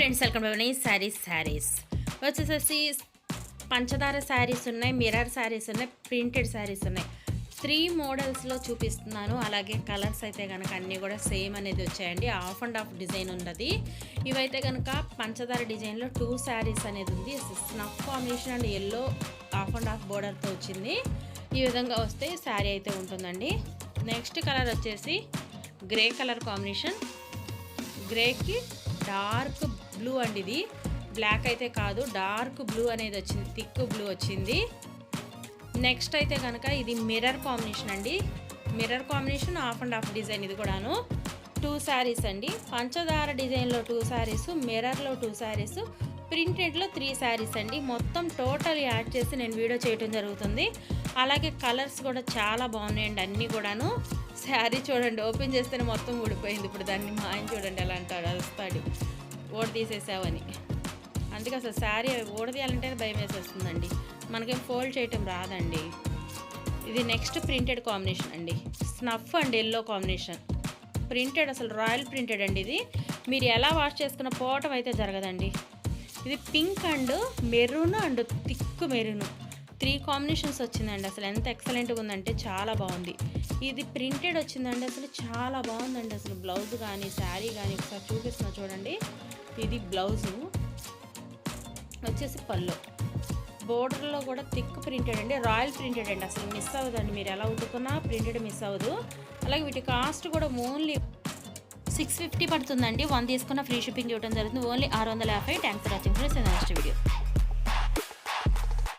Friends welcome ఉన్నాయి శారీస్ శారీస్ వచ్చేసేసి పంచదార శారీస్ ఉన్నాయి మిర్రర్ శారీస్ ఉన్నాయి ప్రింటెడ్ శారీస్ ఉన్నాయి. త్రీ మోడల్స్లో చూపిస్తున్నాను అలాగే కలర్స్ అయితే కనుక అన్నీ కూడా సేమ్ అనేది వచ్చాయండి. ఆఫ్ అండ్ ఆఫ్ డిజైన్ ఉన్నది. ఇవైతే కనుక పంచదార డిజైన్లో టూ శారీస్ అనేది ఉంది. Snuff combination and yellow off and off బోర్డర్తో వచ్చింది. ఈ విధంగా వస్తే శారీ అయితే ఉంటుందండి. నెక్స్ట్ కలర్ వచ్చేసి గ్రే కలర్ కాంబినేషన్ గ్రేకి డార్క్ బ్లూ అండి ఇది బ్లాక్ అయితే కాదు డార్క్ బ్లూ అనేది వచ్చింది థిక్ బ్లూ వచ్చింది. నెక్స్ట్ అయితే కనుక ఇది మిర్రర్ కాంబినేషన్ అండి. Mirror combination off and off design ఇది కూడాను. టూ శారీస్ అండి. పంచదార డిజైన్లో టూ శారీస్ మిర్రర్లో టూ శారీస్ ప్రింటెడ్లో త్రీ శారీస్ అండి. మొత్తం టోటల్ యాడ్ చేసి నేను వీడియో చేయడం జరుగుతుంది. అలాగే కలర్స్ కూడా చాలా బాగున్నాయండి అన్నీ కూడాను. శారీ చూడండి ఓపెన్ చేస్తేనే మొత్తం ఊడిపోయింది. ఇప్పుడు దాన్ని మా ఆయన చూడండి ఎలా అంటాడు అరుస్తాడు ఓడ తీసేసావని. అందుకే అసలు శారీ ఊడదీయాలంటే భయం వేసేస్తుందండి. మనకేం ఫోల్డ్ చేయటం రాదండి. ఇది నెక్స్ట్ ప్రింటెడ్ కాంబినేషన్ అండి. Snuff and yellow combination. Printed అసలు రాయల్ ప్రింటెడ్ అండి ఇది. మీరు ఎలా వాష్ చేసుకున్న పోవటం అయితే జరగదండి. ఇది pink and maroon and thick maroon. Three combinations వచ్చిందండి. అసలు ఎంత ఎక్సలెంట్గా ఉందంటే చాలా బాగుంది. ఇది ప్రింటెడ్ వచ్చిందండి. అసలు చాలా బాగుందండి. అసలు బ్లౌజ్ కానీ శారీ కానీ ఒకసారి చూపిస్తున్నా చూడండి. ఇది బ్లౌజు. వచ్చేసి పళ్ళు. బోర్డర్లో కూడా థిక్ ప్రింటెడ్ అండి రాయల్ ప్రింటెడ్ అండి. అసలు మిస్ అవ్వదండి మీరు ఎలా ఉతుకున్నా ప్రింటెడ్ మిస్ అవ్వదు. అలాగే వీటి కాస్ట్ కూడా ఓన్లీ సిక్స్ ఫిఫ్టీ పడుతుందండి. వన్ తీసుకున్న ఫ్రీ షిప్పింగ్ ఇవ్వడం జరుగుతుంది. ఓన్లీ ఆరు వందల యాభై. Thanks for watching friends next video.